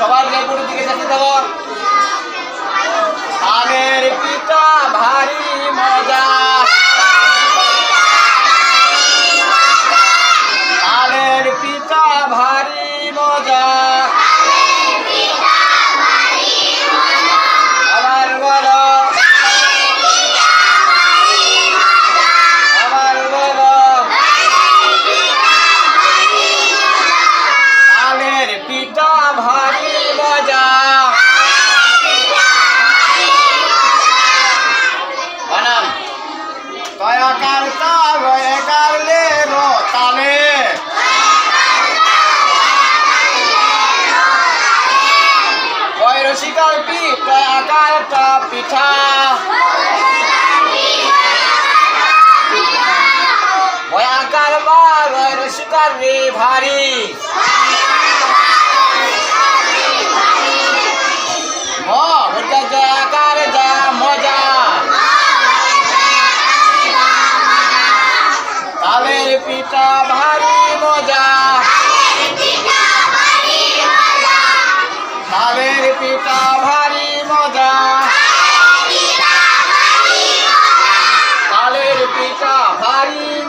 সবার লেবুর দিকে যেতে দেবো রসিকার পি তয়াকার তা পিঠা বয়াকার বা রয় রসিকার রে ভারী ম ঘুরতে Maria.